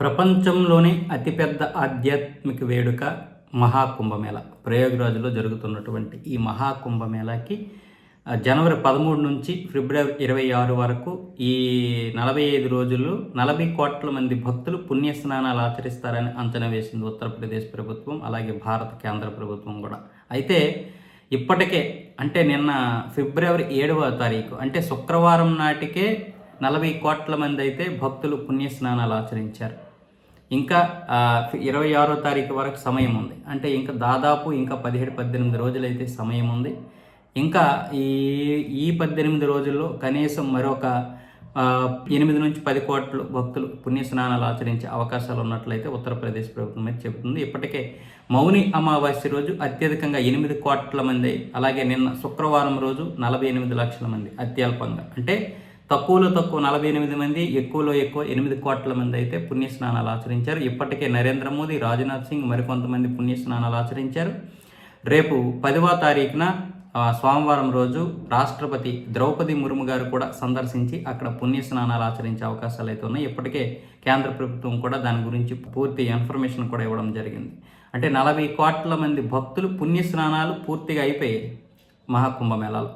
ప్రపంచంలోనే అతిపెద్ద ఆధ్యాత్మిక వేడుక మహాకుంభమేళ. ప్రయోగరాజులో జరుగుతున్నటువంటి ఈ మహాకుంభమేళాకి జనవరి పదమూడు నుంచి ఫిబ్రవరి ఇరవై ఆరు వరకు ఈ నలభై ఐదు రోజులు నలభై కోట్ల మంది భక్తులు పుణ్య స్నానాలు ఆచరిస్తారని అంచనా వేసింది ఉత్తరప్రదేశ్ ప్రభుత్వం అలాగే భారత కేంద్ర ప్రభుత్వం కూడా. అయితే ఇప్పటికే అంటే నిన్న ఫిబ్రవరి ఏడవ తారీఖు అంటే శుక్రవారం నాటికే నలభై కోట్ల మంది అయితే భక్తులు పుణ్య స్నానాలు ఆచరించారు. ఇంకా ఇరవై ఆరో తారీఖు వరకు సమయం ఉంది. అంటే ఇంకా దాదాపు ఇంకా పదిహేడు పద్దెనిమిది రోజులైతే సమయం ఉంది. ఇంకా ఈ ఈ పద్దెనిమిది రోజుల్లో కనీసం మరొక ఎనిమిది నుంచి పది కోట్లు భక్తులు పుణ్య స్నానాలు ఆచరించే అవకాశాలు ఉన్నట్లయితే ఉత్తరప్రదేశ్ ప్రభుత్వం అయితే చెబుతుంది. ఇప్పటికే మౌని అమావాస్య రోజు అత్యధికంగా ఎనిమిది కోట్ల మంది అలాగే నిన్న శుక్రవారం రోజు నలభై ఎనిమిది లక్షల మంది అత్యల్పంగా. అంటే తక్కువలో తక్కువ నలభై ఎనిమిది మంది ఎక్కువలో ఎక్కువ ఎనిమిది కోట్ల మంది అయితే పుణ్యస్నానాలు ఆచరించారు. ఇప్పటికే నరేంద్ర మోదీ రాజ్నాథ్ సింగ్ మరికొంతమంది పుణ్య స్నానాలు ఆచరించారు. రేపు పదవ తారీఖున సోమవారం రోజు రాష్ట్రపతి ద్రౌపది ముర్ము గారు కూడా సందర్శించి అక్కడ పుణ్య స్నానాలు ఆచరించే అవకాశాలు అయితే ఉన్నాయి. ఇప్పటికే కేంద్ర ప్రభుత్వం కూడా దాని గురించి పూర్తి ఇన్ఫర్మేషన్ కూడా ఇవ్వడం జరిగింది. అంటే నలభై కోట్ల మంది భక్తులు పుణ్య స్నానాలు పూర్తిగా అయిపోయాయి మహాకుంభమేళాలో